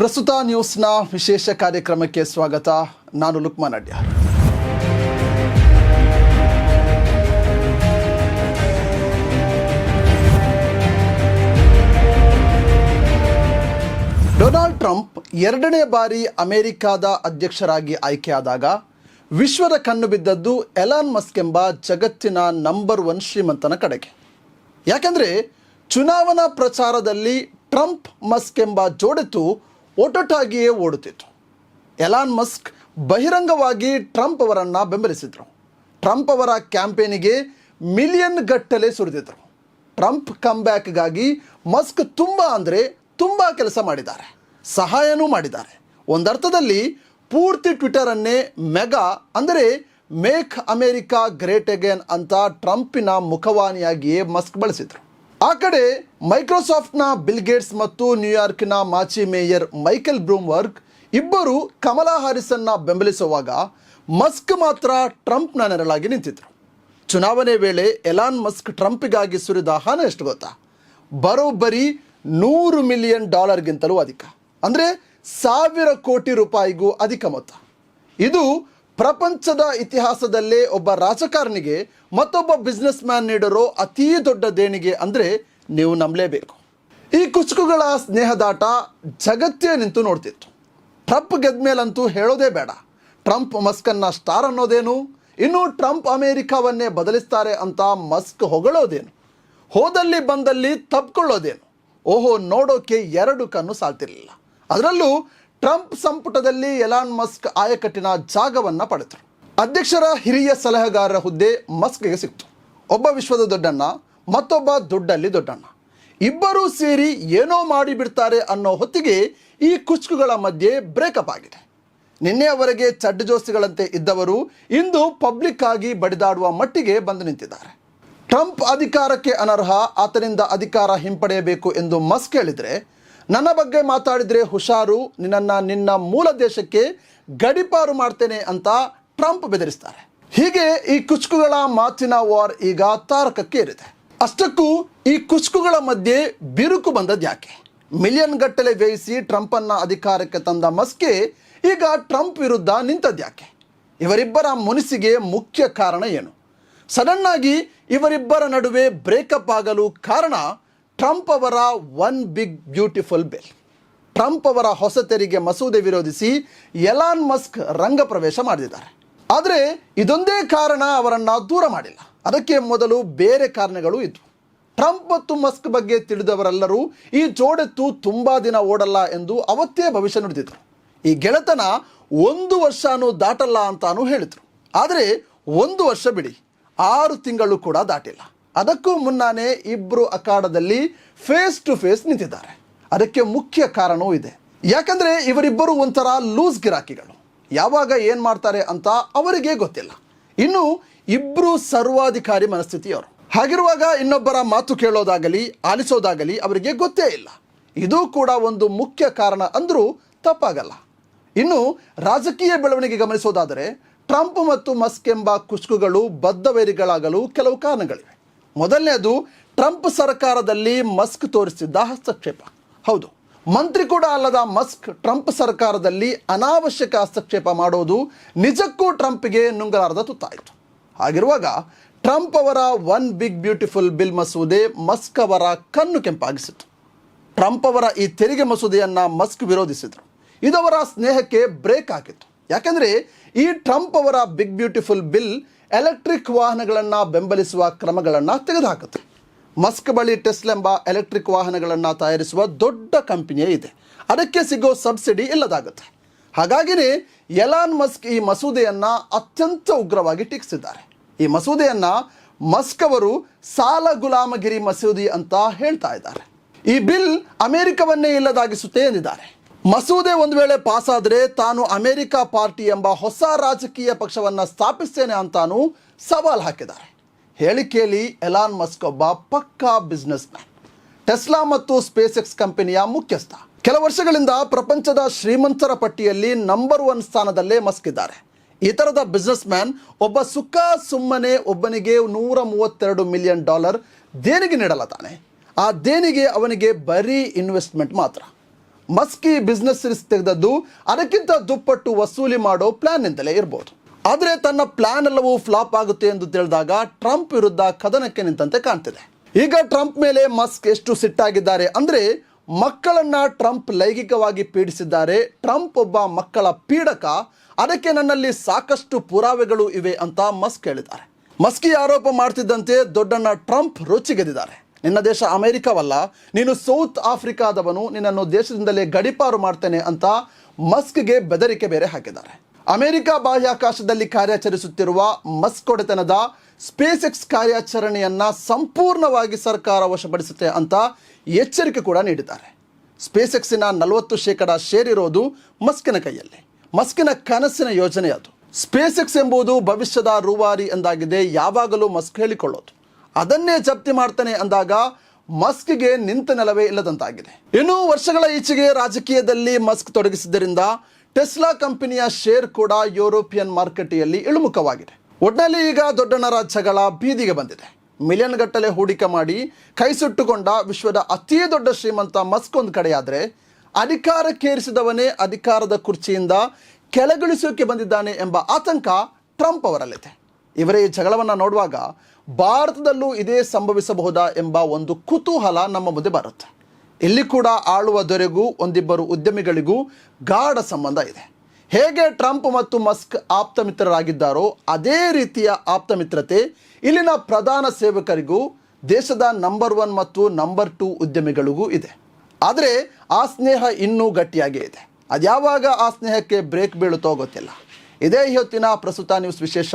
ಪ್ರಸ್ತುತ ನ್ಯೂಸ್ನ ವಿಶೇಷ ಕಾರ್ಯಕ್ರಮಕ್ಕೆ ಸ್ವಾಗತ. ನಾನು ಲುಕ್ಮಾನ್ ಅಡ್ಯ. ಡೊನಾಲ್ಡ್ ಟ್ರಂಪ್ ಎರಡನೇ ಬಾರಿ ಅಮೆರಿಕಾದ ಅಧ್ಯಕ್ಷರಾಗಿ ಆಯ್ಕೆಯಾದಾಗ ವಿಶ್ವದ ಕಣ್ಣು ಬಿದ್ದದ್ದು ಎಲಾನ್ ಮಸ್ಕ್ ಎಂಬ ಜಗತ್ತಿನ ನಂಬರ್ ಒನ್ ಶ್ರೀಮಂತನ ಕಡೆಗೆ. ಯಾಕೆಂದರೆ ಚುನಾವಣಾ ಪ್ರಚಾರದಲ್ಲಿ ಟ್ರಂಪ್ ಮಸ್ಕ್ ಎಂಬ ಜೋಡೆತ್ತು ಒಟೊಟ್ಟಾಗಿಯೇ ಓಡುತ್ತಿತ್ತು. ಎಲಾನ್ ಮಸ್ಕ್ ಬಹಿರಂಗವಾಗಿ ಟ್ರಂಪ್ ಅವರನ್ನು ಬೆಂಬಲಿಸಿದರು. ಟ್ರಂಪ್ ಅವರ ಕ್ಯಾಂಪೇನಿಗೆ ಮಿಲಿಯನ್ ಗಟ್ಟಲೆ ಸುರಿದಿದ್ರು. ಟ್ರಂಪ್ ಕಮ್ಬ್ಯಾಕ್ಗಾಗಿ ಮಸ್ಕ್ ತುಂಬ ಅಂದರೆ ತುಂಬ ಕೆಲಸ ಮಾಡಿದ್ದಾರೆ, ಸಹಾಯನೂ ಮಾಡಿದ್ದಾರೆ. ಒಂದರ್ಥದಲ್ಲಿ ಪೂರ್ತಿ ಟ್ವಿಟರನ್ನೇ ಮೆಗಾ ಅಂದರೆ ಮೇಕ್ ಅಮೇರಿಕಾ ಗ್ರೇಟ್ ಅಗೇನ್ ಅಂತ ಟ್ರಂಪಿನ ಮುಖವಾಣಿಯಾಗಿಯೇ ಮಸ್ಕ್ ಬಳಸಿದರು. ಆ ಕಡೆ ಮೈಕ್ರೋಸಾಫ್ಟ್ನ ಬಿಲ್ ಗೇಟ್ಸ್ ಮತ್ತು ನ್ಯೂಯಾರ್ಕ್ನ ಮಾಜಿ ಮೇಯರ್ ಮೈಕೆಲ್ ಬ್ರೂಮ್ವರ್ಗ್ ಇಬ್ಬರು ಕಮಲಾ ಹಾರಿಸನ್ನ ಬೆಂಬಲಿಸುವಾಗ ಮಸ್ಕ್ ಮಾತ್ರ ಟ್ರಂಪ್ನ ನೆರಳಾಗಿ ನಿಂತಿದ್ರು. ಚುನಾವಣೆ ವೇಳೆ ಎಲಾನ್ ಮಸ್ಕ್ ಟ್ರಂಪ್ಗಾಗಿ ಸುರಿದ ಹಣ ಎಷ್ಟು ಗೊತ್ತಾ? ಬರೋಬ್ಬರಿ ನೂರು ಮಿಲಿಯನ್ ಡಾಲರ್ಗಿಂತಲೂ ಅಧಿಕ. ಅಂದರೆ ಸಾವಿರ ಕೋಟಿ ರೂಪಾಯಿಗೂ ಅಧಿಕ ಮೊತ್ತ. ಇದು ಪ್ರಪಂಚದ ಇತಿಹಾಸದಲ್ಲೇ ಒಬ್ಬ ರಾಜಕಾರಣಿಗೆ ಮತ್ತೊಬ್ಬ ಬಿಸ್ನೆಸ್ ಮ್ಯಾನ್ ನೀಡಿರೋ ಅತೀ ದೊಡ್ಡ ದೇಣಿಗೆ ಅಂದರೆ ನೀವು ನಂಬಲೇಬೇಕು. ಈ ಕುಚುಕುಗಳ ಸ್ನೇಹದಾಟ ಜಗತ್ತೇ ನಿಂತು ನೋಡ್ತಿತ್ತು. ಟ್ರಂಪ್ ಗೆದ್ಮೇಲಂತೂ ಹೇಳೋದೇ ಬೇಡ. ಟ್ರಂಪ್ ಮಸ್ಕನ್ನ ಸ್ಟಾರ್ ಅನ್ನೋದೇನು? ಇನ್ನು ಟ್ರಂಪ್ ಅಮೇರಿಕಾವನ್ನೇ ಬದಲಿಸ್ತಾರೆ ಅಂತ ಮಸ್ಕ್ ಹೊಗಳೋದೇನು? ಹೋದಲ್ಲಿ ಬಂದಲ್ಲಿ ತಪ್ಕೊಳ್ಳೋದೇನು? ಓಹೋ, ನೋಡೋಕೆ ಎರಡು ಕಣ್ಣು ಸಾಲ್ತಿರಲಿಲ್ಲ. ಅದರಲ್ಲೂ ಟ್ರಂಪ್ ಸಂಪುಟದಲ್ಲಿ ಎಲಾನ್ ಮಸ್ಕ್ ಆಯಕಟ್ಟಿನ ಜಾಗವನ್ನು ಪಡೆದರು. ಅಧ್ಯಕ್ಷರ ಹಿರಿಯ ಸಲಹೆಗಾರರ ಹುದ್ದೆ ಮಸ್ಕ್ಗೆ ಸಿಕ್ತು. ಒಬ್ಬ ವಿಶ್ವದ ದೊಡ್ಡಣ್ಣ, ಮತ್ತೊಬ್ಬ ದೊಡ್ಡಲ್ಲಿ ದೊಡ್ಡಣ್ಣ. ಇಬ್ಬರೂ ಸೇರಿ ಏನೋ ಮಾಡಿಬಿಡ್ತಾರೆ ಅನ್ನೋ ಹೊತ್ತಿಗೆ ಈ ಕುಚುಕುಗಳ ಮಧ್ಯೆ ಬ್ರೇಕಪ್ ಆಗಿದೆ. ನಿನ್ನೆಯವರೆಗೆ ಚಡ್ಡ ಜೋಸಿಗಳಂತೆ ಇದ್ದವರು ಇಂದು ಪಬ್ಲಿಕ್ ಆಗಿ ಬಡಿದಾಡುವ ಮಟ್ಟಿಗೆ ಬಂದು ನಿಂತಿದ್ದಾರೆ. ಟ್ರಂಪ್ ಅಧಿಕಾರಕ್ಕೆ ಅನರ್ಹ, ಆತನಿಂದ ಅಧಿಕಾರ ಹಿಂಪಡೆಯಬೇಕು ಎಂದು ಮಸ್ಕ್ ಹೇಳಿದರೆ ನನ್ನ ಬಗ್ಗೆ ಮಾತಾಡಿದರೆ ಹುಷಾರು, ನಿನ್ನನ್ನು ನಿನ್ನ ಮೂಲ ದೇಶಕ್ಕೆ ಗಡಿಪಾರು ಮಾಡ್ತೇನೆ ಅಂತ ಟ್ರಂಪ್ ಬೆದರಿಸ್ತಾರೆ. ಹೀಗೆ ಈ ಕುಚುಕುಗಳ ಮಾತಿನ ವಾರ್ ಈಗ ತಾರಕಕ್ಕೆ ಏರಿದೆ. ಅಷ್ಟಕ್ಕೂ ಈ ಕುಚುಕುಗಳ ಮಧ್ಯೆ ಬಿರುಕು ಬಂದದ್ದು ಯಾಕೆ? ಮಿಲಿಯನ್ ಗಟ್ಟಲೆ ವ್ಯಯಿಸಿ ಟ್ರಂಪನ್ನು ಅಧಿಕಾರಕ್ಕೆ ತಂದ ಮಸ್ಕೆ ಈಗ ಟ್ರಂಪ್ ವಿರುದ್ಧ ನಿಂತದ್ದು ಯಾಕೆ? ಇವರಿಬ್ಬರ ಮುನಿಸಿಗೆ ಮುಖ್ಯ ಕಾರಣ ಏನು? ಸಡನ್ನಾಗಿ ಇವರಿಬ್ಬರ ನಡುವೆ ಬ್ರೇಕಪ್ ಆಗಲು ಕಾರಣ ಟ್ರಂಪ್ ಅವರ one big beautiful bill Trump ಅವರ ಹೊಸ ತೆರಿಗೆ ಮಸೂದೆ ವಿರೋಧಿಸಿ ಎಲಾನ್ ಮಸ್ಕ್ ರಂಗ ಪ್ರವೇಶ ಮಾಡಿದ್ದಾರೆ. ಆದರೆ ಇದೊಂದೇ ಕಾರಣ ಅವರನ್ನು ದೂರ ಮಾಡಿಲ್ಲ. ಅದಕ್ಕೆ ಮೊದಲು ಬೇರೆ ಕಾರಣಗಳು ಇದ್ವು. ಟ್ರಂಪ್ ಮತ್ತು ಮಸ್ಕ್ ಬಗ್ಗೆ ತಿಳಿದವರೆಲ್ಲರೂ ಈ ಜೋಡೆತ್ತು ತುಂಬ ದಿನ ಓಡಲ್ಲ ಎಂದು ಅವತ್ತೇ ಭವಿಷ್ಯ ನುಡಿದಿದ್ದರು ಈ ಗೆಳೆತನ ಒಂದು ವರ್ಷನೂ ದಾಟಲ್ಲ ಅಂತಾನೂ ಹೇಳಿದರು. ಆದರೆ ಒಂದು ವರ್ಷ ಬಿಡಿ, ಆರು ತಿಂಗಳು ಕೂಡ ದಾಟಿಲ್ಲ. ಅದಕ್ಕೂ ಮುನ್ನಾನೇ ಇಬ್ಬರು ಅಖಾಡದಲ್ಲಿ ಫೇಸ್ ಟು ಫೇಸ್ ನಿಂತಿದ್ದಾರೆ. ಅದಕ್ಕೆ ಮುಖ್ಯ ಕಾರಣವೂ ಇದೆ. ಯಾಕಂದರೆ ಇವರಿಬ್ಬರು ಒಂಥರ ಲೂಸ್ ಗಿರಾಕಿಗಳು. ಯಾವಾಗ ಏನು ಮಾಡ್ತಾರೆ ಅಂತ ಅವರಿಗೆ ಗೊತ್ತಿಲ್ಲ. ಇನ್ನು ಇಬ್ಬರು ಸರ್ವಾಧಿಕಾರಿ ಮನಸ್ಥಿತಿಯವರು. ಹಾಗಿರುವಾಗ ಇನ್ನೊಬ್ಬರ ಮಾತು ಕೇಳೋದಾಗಲಿ, ಆಲಿಸೋದಾಗಲಿ ಅವರಿಗೆ ಗೊತ್ತೇ ಇಲ್ಲ. ಇದು ಕೂಡ ಒಂದು ಮುಖ್ಯ ಕಾರಣ ಅಂದರೂ ತಪ್ಪಾಗಲ್ಲ. ಇನ್ನು ರಾಜಕೀಯ ಬೆಳವಣಿಗೆ ಗಮನಿಸೋದಾದರೆ, ಟ್ರಂಪ್ ಮತ್ತು ಮಸ್ಕ್ ಎಂಬ ಕುಸುಕುಗಳು ಬದ್ಧವೈರಿಗಳಾಗಲು ಕೆಲವು ಕಾರಣಗಳಿವೆ. ಮೊದಲನೇದು, ಟ್ರಂಪ್ ಸರ್ಕಾರದಲ್ಲಿ ಮಸ್ಕ್ ತೋರಿಸಿದ್ದ ಹಸ್ತಕ್ಷೇಪ. ಹೌದು. ಮಂತ್ರಿ ಕೂಡ ಅಲ್ಲದ ಮಸ್ಕ್, ಟ್ರಂಪ್ ಸರ್ಕಾರದಲ್ಲಿ ಅನಾವಶ್ಯಕ ಹಸ್ತಕ್ಷೇಪ ಮಾಡೋದು ನಿಜಕ್ಕೂ ಟ್ರಂಪ್ಗೆ ನುಂಗಲಾರದ ತುತ್ತಾಯಿತು. ಹಾಗಿರುವಾಗ, ಟ್ರಂಪ್ ಅವರ ಒನ್ ಬಿಗ್ ಬ್ಯೂಟಿಫುಲ್ ಬಿಲ್ ಮಸೂದೆ ಮಸ್ಕ್ ಅವರ ಕಣ್ಣು ಕೆಂಪಾಗಿಸಿತು ಟ್ರಂಪ್ ಅವರ ಈ ತೆರಿಗೆ ಮಸೂದೆಯನ್ನು ಮಸ್ಕ್ ವಿರೋಧಿಸಿದರು. ಇದವರ ಸ್ನೇಹಕ್ಕೆ ಬ್ರೇಕ್ ಹಾಕಿತ್ತು. ಯಾಕೆಂದರೆ, ಈ ಟ್ರಂಪ್ ಅವರ ಬಿಗ್ ಬ್ಯೂಟಿಫುಲ್ ಬಿಲ್ ಎಲೆಕ್ಟ್ರಿಕ್ ವಾಹನಗಳನ್ನು ಬೆಂಬಲಿಸುವ ಕ್ರಮಗಳನ್ನು ತೆಗೆದುಹಾಕುತ್ತೆ. ಮಸ್ಕ್ ಬಳಿ ಟೆಸ್ಲ್ ಎಂಬ ಎಲೆಕ್ಟ್ರಿಕ್ ವಾಹನಗಳನ್ನು ತಯಾರಿಸುವ ದೊಡ್ಡ ಕಂಪನಿಯೇ ಇದೆ. ಅದಕ್ಕೆ ಸಿಗೋ ಸಬ್ಸಿಡಿ ಇಲ್ಲದಾಗುತ್ತೆ. ಹಾಗಾಗಿಯೇ ಎಲಾನ್ ಮಸ್ಕ್ ಈ ಮಸೂದೆಯನ್ನು ಅತ್ಯಂತ ಉಗ್ರವಾಗಿ ಟೀಕಿಸಿದ್ದಾರೆ. ಈ ಮಸೂದೆಯನ್ನು ಮಸ್ಕ್ ಅವರು ಸಾಲ ಗುಲಾಮಗಿರಿ ಮಸೂದಿ ಅಂತ ಹೇಳ್ತಾ ಇದ್ದಾರೆ. ಈ ಬಿಲ್ ಅಮೆರಿಕವನ್ನೇ ಇಲ್ಲದಾಗಿಸುತ್ತೆ ಎಂದಿದ್ದಾರೆ. ಮಸೂದೆ ಒಂದು ವೇಳೆ ಪಾಸ್ ಆದರೆ ತಾನು ಅಮೆರಿಕ ಪಾರ್ಟಿ ಎಂಬ ಹೊಸ ರಾಜಕೀಯ ಪಕ್ಷವನ್ನು ಸ್ಥಾಪಿಸ್ತೇನೆ ಅಂತಾನು ಸವಾಲು ಹಾಕಿದ್ದಾರೆ. ಹೇಳಿಕೆಯಲ್ಲಿ ಎಲಾನ್ ಮಸ್ಕ್ ಒಬ್ಬ ಪಕ್ಕಾ ಬಿಸ್ನೆಸ್ ಮ್ಯಾನ್ ಟೆಸ್ಲಾ ಮತ್ತು ಸ್ಪೇಸ್ ಎಕ್ಸ್ ಕಂಪನಿಯ ಮುಖ್ಯಸ್ಥ. ಕೆಲ ವರ್ಷಗಳಿಂದ ಪ್ರಪಂಚದ ಶ್ರೀಮಂತರ ಪಟ್ಟಿಯಲ್ಲಿ ನಂಬರ್ ಒನ್ ಸ್ಥಾನದಲ್ಲೇ ಮಸ್ಕ್ ಇದ್ದಾರೆ. ಈ ಥರದ ಬಿಸ್ನೆಸ್ ಮ್ಯಾನ್ ಒಬ್ಬ ಸುಖ ಸುಮ್ಮನೆ ಒಬ್ಬನಿಗೆ ನೂರ ಮೂವತ್ತೆರಡು ಮಿಲಿಯನ್ ಡಾಲರ್ ದೇಣಿಗೆ ನೀಡಲ್ಲ ತಾನೆ ಆ ದೇಣಿಗೆ ಅವನಿಗೆ ಬರೀ ಇನ್ವೆಸ್ಟ್ಮೆಂಟ್ ಮಾತ್ರ. ಮಸ್ಕಿ ಬಿಸ್ನೆಸ್ ರಿಸ್ಕ್ ತೆಗೆದದ್ದು, ಅದಕ್ಕಿಂತ ದುಪ್ಪಟ್ಟು ವಸೂಲಿ ಮಾಡೋ ಪ್ಲಾನ್ ಪ್ಲಾನ್ನಿಂದಲೇ ಇರ್ಬೋದು. ಆದರೆ ತನ್ನ ಪ್ಲಾನ್ ಎಲ್ಲವೂ ಫ್ಲಾಪ್ ಆಗುತ್ತೆ ಎಂದು ತಿಳಿದಾಗ ಟ್ರಂಪ್ ವಿರುದ್ಧ ಕದನಕ್ಕೆ ನಿಂತಂತೆ ಕಾಣ್ತಿದೆ. ಈಗ ಟ್ರಂಪ್ ಮೇಲೆ ಮಸ್ಕ್ ಎಷ್ಟು ಸಿಟ್ಟಾಗಿದ್ದಾರೆ ಅಂದ್ರೆ, ಮಕ್ಕಳನ್ನ ಟ್ರಂಪ್ ಲೈಂಗಿಕವಾಗಿ ಪೀಡಿಸಿದ್ದಾರೆ ಟ್ರಂಪ್ ಒಬ್ಬ ಮಕ್ಕಳ ಪೀಡಕ, ಅದಕ್ಕೆ ನನ್ನಲ್ಲಿ ಸಾಕಷ್ಟು ಪುರಾವೆಗಳು ಇವೆ ಅಂತ ಮಸ್ಕ್ ಹೇಳಿದ್ದಾರೆ. ಮಸ್ಕಿ ಆರೋಪ ಮಾಡ್ತಿದ್ದಂತೆ ದೊಡ್ಡಣ್ಣ ಟ್ರಂಪ್ ರುಚಿಗೆದಿದ್ದಾರೆ ನಿನ್ನ ದೇಶ ಅಮೆರಿಕವಲ್ಲ, ನೀನು ಸೌತ್ ಆಫ್ರಿಕಾದವನು, ನಿನ್ನನ್ನು ದೇಶದಿಂದಲೇ ಗಡಿಪಾರು ಮಾಡ್ತೇನೆ ಅಂತ ಮಸ್ಕ್ಗೆ ಬೆದರಿಕೆ ಬೇರೆ ಹಾಕಿದ್ದಾರೆ. ಅಮೆರಿಕ ಬಾಹ್ಯಾಕಾಶದಲ್ಲಿ ಕಾರ್ಯಾಚರಿಸುತ್ತಿರುವ ಮಸ್ಕ್ ಒಡೆತನದ ಸ್ಪೇಸ್ ಎಕ್ಸ್ ಕಾರ್ಯಾಚರಣೆಯನ್ನು ಸಂಪೂರ್ಣವಾಗಿ ಸರ್ಕಾರ ವಶಪಡಿಸುತ್ತೆ ಅಂತ ಎಚ್ಚರಿಕೆ ಕೂಡ ನೀಡಿದ್ದಾರೆ. ಸ್ಪೇಸ್ ಎಕ್ಸಿನ ನಲವತ್ತು ಶೇಕಡ ಇರೋದು ಮಸ್ಕಿನ ಕೈಯಲ್ಲಿ. ಮಸ್ಕಿನ ಕನಸಿನ ಯೋಜನೆ ಅದು. ಸ್ಪೇಸ್ ಎಕ್ಸ್ ಎಂಬುದು ಭವಿಷ್ಯದ ರೂವಾರಿ ಎಂದಾಗಿದೆ, ಯಾವಾಗಲೂ ಮಸ್ಕ್ ಹೇಳಿಕೊಳ್ಳೋದು. ಅದನ್ನೇ ಜಪ್ತಿ ಮಾಡ್ತಾನೆ ಅಂದಾಗ ಮಸ್ಕ್ಗೆ ನಿಂತ ನೆಲವೇ ಇಲ್ಲದಂತಾಗಿದೆ. ಇನ್ನು ವರ್ಷಗಳ ಈಚೆಗೆ ರಾಜಕೀಯದಲ್ಲಿ ಮಸ್ಕ್ ತೊಡಗಿಸಿದ್ದರಿಂದ ಟೆಸ್ಲಾ ಕಂಪನಿಯ ಶೇರ್ ಕೂಡ ಯುರೋಪಿಯನ್ ಮಾರುಕಟ್ಟೆಯಲ್ಲಿ ಇಳುಮುಖವಾಗಿದೆ. ಒಟ್ನಲ್ಲಿ ಈಗ ದೊಡ್ಡಣ್ಣರ ಜಗಳ ಬೀದಿಗೆ ಬಂದಿದೆ. ಮಿಲಿಯನ್ ಗಟ್ಟಲೆ ಹೂಡಿಕೆ ಮಾಡಿ ಕೈ ಸುಟ್ಟುಕೊಂಡ ವಿಶ್ವದ ಅತಿ ದೊಡ್ಡ ಶ್ರೀಮಂತ ಮಸ್ಕ್ ಒಂದು ಕಡೆಯಾದರೆ ಅಧಿಕಾರಕ್ಕೇರಿಸಿದವನೇ ಅಧಿಕಾರದ ಕುರ್ಚಿಯಿಂದ ಕೆಳಗಿಳಿಸೋಕೆ ಬಂದಿದ್ದಾನೆ ಎಂಬ ಆತಂಕ ಟ್ರಂಪ್ ಅವರಲ್ಲಿದೆ. ಇವರೇ ಈ ಜಗಳವನ್ನು ನೋಡುವಾಗ ಭಾರತದಲ್ಲೂ ಇದೇ ಸಂಭವಿಸಬಹುದಾ ಎಂಬ ಒಂದು ಕುತೂಹಲ ನಮ್ಮ ಮುಂದೆ ಬರುತ್ತೆ. ಇಲ್ಲಿ ಕೂಡ ಆಳುವ ದೊರೆಗೂ ಒಂದಿಬ್ಬರು ಉದ್ಯಮಿಗಳಿಗೂ ಗಾಢ ಸಂಬಂಧ ಇದೆ. ಹೇಗೆ ಟ್ರಂಪ್ ಮತ್ತು ಮಸ್ಕ್ ಆಪ್ತ ಮಿತ್ರರಾಗಿದ್ದಾರೋ ಅದೇ ರೀತಿಯ ಆಪ್ತ ಮಿತ್ರತೆ ಇಲ್ಲಿನ ಪ್ರಧಾನ ಸೇವಕರಿಗೂ ದೇಶದ ನಂಬರ್ ಒನ್ ಮತ್ತು ನಂಬರ್ ಟೂ ಉದ್ಯಮಿಗಳಿಗೂ ಇದೆ. ಆದರೆ ಆ ಸ್ನೇಹ ಇನ್ನೂ ಗಟ್ಟಿಯಾಗೇ ಇದೆ. ಅದ್ಯಾವಾಗ ಆ ಸ್ನೇಹಕ್ಕೆ ಬ್ರೇಕ್ ಬೀಳುತ್ತೋ ಗೊತ್ತಿಲ್ಲ. ಇದೇ ಹೊತ್ತಿನ ಪ್ರಸ್ತುತ ನ್ಯೂಸ್ ವಿಶೇಷ.